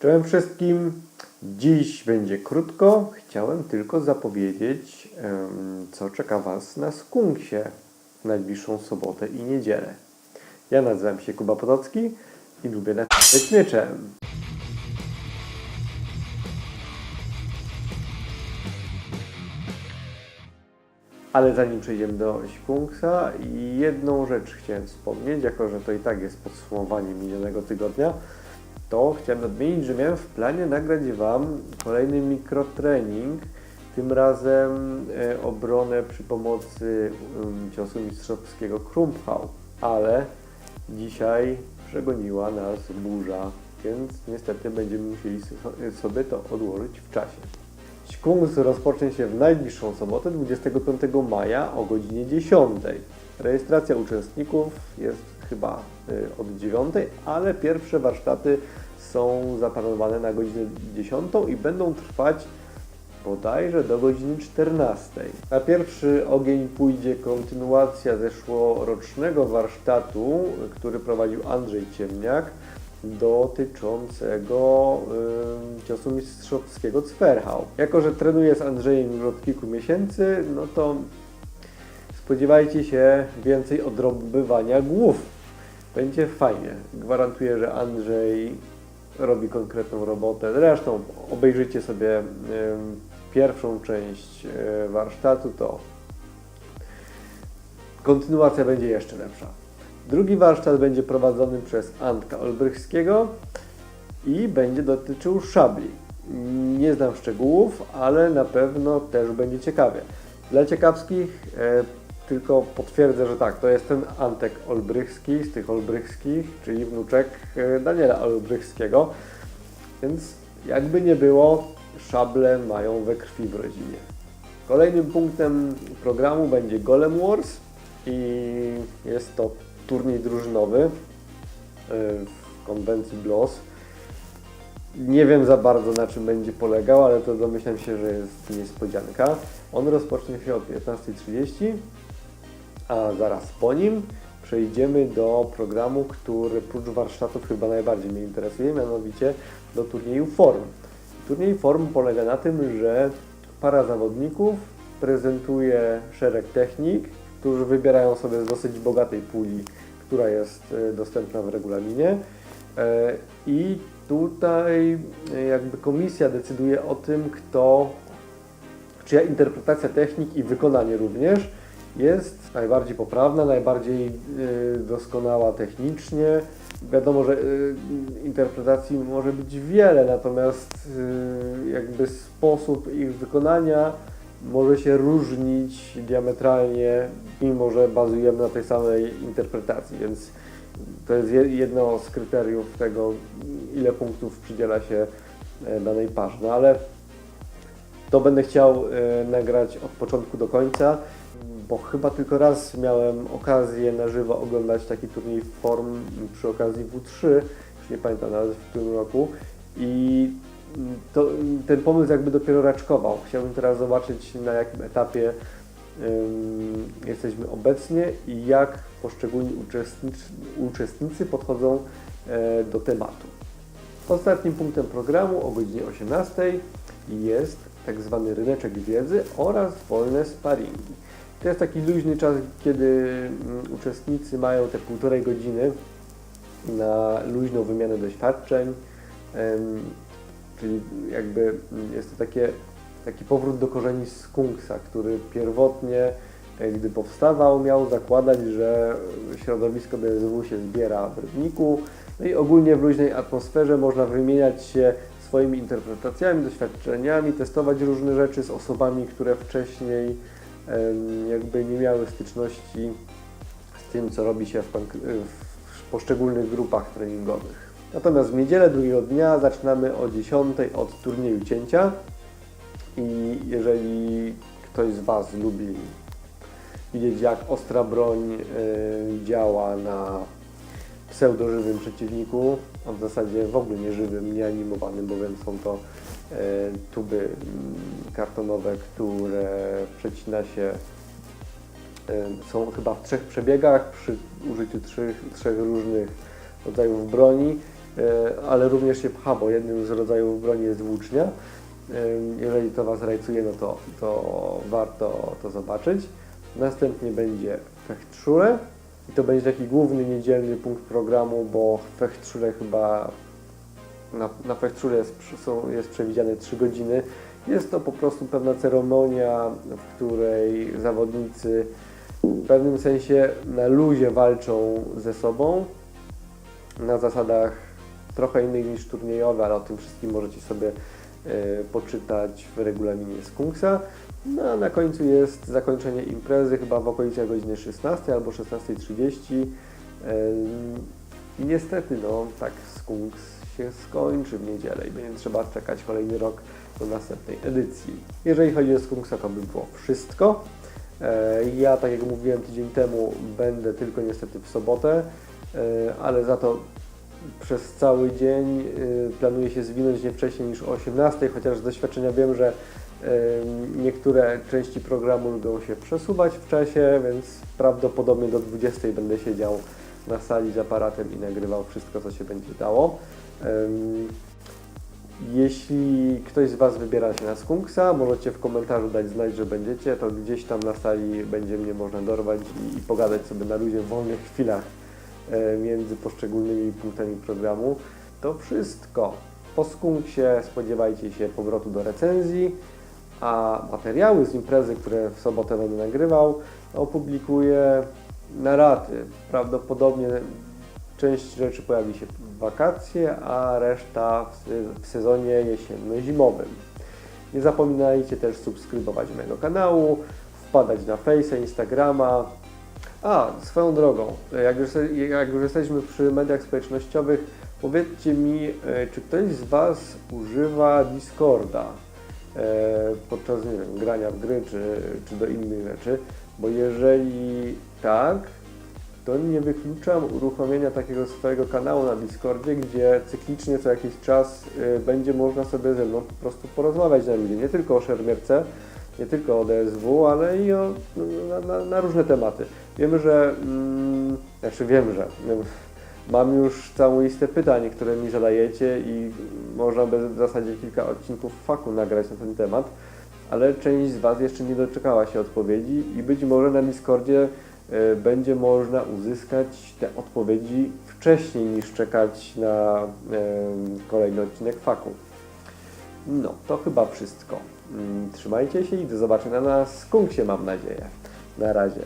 Czołem wszystkim. Dziś będzie krótko. Chciałem tylko zapowiedzieć, co czeka Was na Skunksie w najbliższą sobotę i niedzielę. Ja nazywam się Kuba Potocki i lubię napisać mieczem. Ale zanim przejdziemy do Skunksa, jedną rzecz chciałem wspomnieć, jako że to i tak jest podsumowanie minionego tygodnia, to chciałem nadmienić, że miałem w planie nagrać Wam kolejny mikrotrening, tym razem e, obronę przy pomocy ciosu mistrzowskiego Krumpchał, ale dzisiaj przegoniła nas burza, więc niestety będziemy musieli so- sobie to odłożyć w czasie. Kurs rozpocznie się w najbliższą sobotę, 25 maja o godzinie 10. Rejestracja uczestników jest chyba od 9, ale pierwsze warsztaty są zaplanowane na godzinę 10 i będą trwać bodajże do godziny 14. Na pierwszy ogień pójdzie kontynuacja zeszłorocznego warsztatu, który prowadził Andrzej Ciemniak, dotyczącego ym, ciosu mistrzowskiego Cwerhał. Jako, że trenuję z Andrzejem już od kilku miesięcy, no to spodziewajcie się więcej odrobywania głów. Będzie fajnie. Gwarantuję, że Andrzej robi konkretną robotę. Zresztą obejrzyjcie sobie pierwszą część y, warsztatu, to kontynuacja będzie jeszcze lepsza. Drugi warsztat będzie prowadzony przez Antka Olbrychskiego i będzie dotyczył szabli. Nie znam szczegółów, ale na pewno też będzie ciekawie. Dla ciekawskich e, tylko potwierdzę, że tak, to jest ten Antek Olbrychski z tych Olbrychskich, czyli wnuczek e, Daniela Olbrychskiego. Więc jakby nie było, szable mają we krwi w rodzinie. Kolejnym punktem programu będzie Golem Wars i jest to turniej drużynowy y, w konwencji BLOS. Nie wiem za bardzo na czym będzie polegał, ale to domyślam się, że jest niespodzianka. On rozpocznie się o 15.30, a zaraz po nim przejdziemy do programu, który prócz warsztatów chyba najbardziej mnie interesuje, mianowicie do turnieju form. Turniej form polega na tym, że para zawodników prezentuje szereg technik, którzy wybierają sobie z dosyć bogatej puli, która jest e, dostępna w regulaminie. E, I tutaj e, jakby komisja decyduje o tym, kto, czyja interpretacja technik i wykonanie również jest najbardziej poprawna, najbardziej e, doskonała technicznie. Wiadomo, że e, interpretacji może być wiele, natomiast e, jakby sposób ich wykonania może się różnić diametralnie, mimo że bazujemy na tej samej interpretacji, więc to jest je- jedno z kryteriów tego, ile punktów przydziela się e, danej parze. No ale to będę chciał e, nagrać od początku do końca, bo chyba tylko raz miałem okazję na żywo oglądać taki turniej form przy okazji W3, już nie pamiętam nawet w którym roku i to, ten pomysł jakby dopiero raczkował. Chciałbym teraz zobaczyć na jakim etapie jesteśmy obecnie i jak poszczególni uczestnicy, uczestnicy podchodzą e, do tematu. Ostatnim punktem programu o godzinie 18 jest tak zwany ryneczek wiedzy oraz wolne sparingi. To jest taki luźny czas, kiedy mm, uczestnicy mają te półtorej godziny na luźną wymianę doświadczeń, czyli jakby mm, jest to takie, taki powrót do korzeni skunksa, który pierwotnie, e, gdy powstawał, miał zakładać, że środowisko DSW się zbiera w Rybniku, no i ogólnie w luźnej atmosferze można wymieniać się swoimi interpretacjami, doświadczeniami, testować różne rzeczy z osobami, które wcześniej jakby nie miały styczności z tym, co robi się w, w poszczególnych grupach treningowych. Natomiast w niedzielę drugiego dnia zaczynamy o 10 od turnieju cięcia i jeżeli ktoś z Was lubi widzieć jak ostra broń działa na pseudożywym przeciwniku, a w zasadzie w ogóle nieżywym, nieanimowanym, bowiem są to tuby mm, kartonowe, które przecina się, e, są chyba w trzech przebiegach przy użyciu trzech, trzech różnych rodzajów broni e, ale również się pcha, bo jednym z rodzajów broni jest włócznia. E, Jeżeli to Was rajcuje, no to, to warto to zobaczyć. Następnie będzie fechtszule i to będzie taki główny niedzielny punkt programu, bo fechtszule chyba na, na jest, jest przewidziane 3 godziny. Jest to po prostu pewna ceremonia, w której zawodnicy w pewnym sensie na luzie walczą ze sobą na zasadach trochę innych niż turniejowe, ale o tym wszystkim możecie sobie e, poczytać w regulaminie Skunksa. No a na końcu jest zakończenie imprezy, chyba w okolicach godziny 16 albo 16.30. Em, I niestety, no tak Skunks się skończy w niedzielę i będzie trzeba czekać kolejny rok do następnej edycji. Jeżeli chodzi o Skunksa, to by było wszystko. E, Ja, tak jak mówiłem tydzień temu, będę tylko niestety w sobotę, e, ale za to przez cały dzień y, planuję się zwinąć nie wcześniej niż o 18, chociaż z doświadczenia wiem, że niektóre części programu lubią się przesuwać w czasie, więc prawdopodobnie do 20 będę siedział na sali z aparatem i nagrywał wszystko, co się będzie dało. Jeśli ktoś z Was wybiera się na Skunksa, możecie w komentarzu dać znać, że będziecie, to gdzieś tam na sali będzie mnie można dorwać i, i pogadać sobie na luzie w wolnych chwilach e, między poszczególnymi punktami programu. To wszystko. Po skunksie spodziewajcie się powrotu do recenzji, a materiały z imprezy, które w sobotę będę nagrywał, opublikuję na raty. Prawdopodobnie część rzeczy pojawi się w wakacje, a reszta w, se- w sezonie jesienno-zimowym. Nie zapominajcie też subskrybować mojego kanału, wpadać na Face'a, Instagrama, a, swoją drogą, jak już, jak już jesteśmy przy mediach społecznościowych, powiedzcie mi, e, czy ktoś z Was używa Discorda e, podczas nie wiem, grania w gry czy, czy do innych rzeczy? Bo jeżeli tak, to nie wykluczam uruchomienia takiego swojego kanału na Discordzie, gdzie cyklicznie co jakiś czas e, będzie można sobie ze mną po prostu porozmawiać na ludzie, nie tylko o szermierce, nie tylko o DSW, ale i o, na, na, na różne tematy. Wiemy, że, mm, znaczy wiem, że mm, mam już całą listę pytań, które mi zadajecie i można by w zasadzie kilka odcinków faku nagrać na ten temat, ale część z Was jeszcze nie doczekała się odpowiedzi i być może na Discordzie będzie można uzyskać te odpowiedzi wcześniej niż czekać na e, kolejny odcinek faku. No, to chyba wszystko. Mm, Trzymajcie się i do zobaczenia na skunksie, mam nadzieję. Na razie.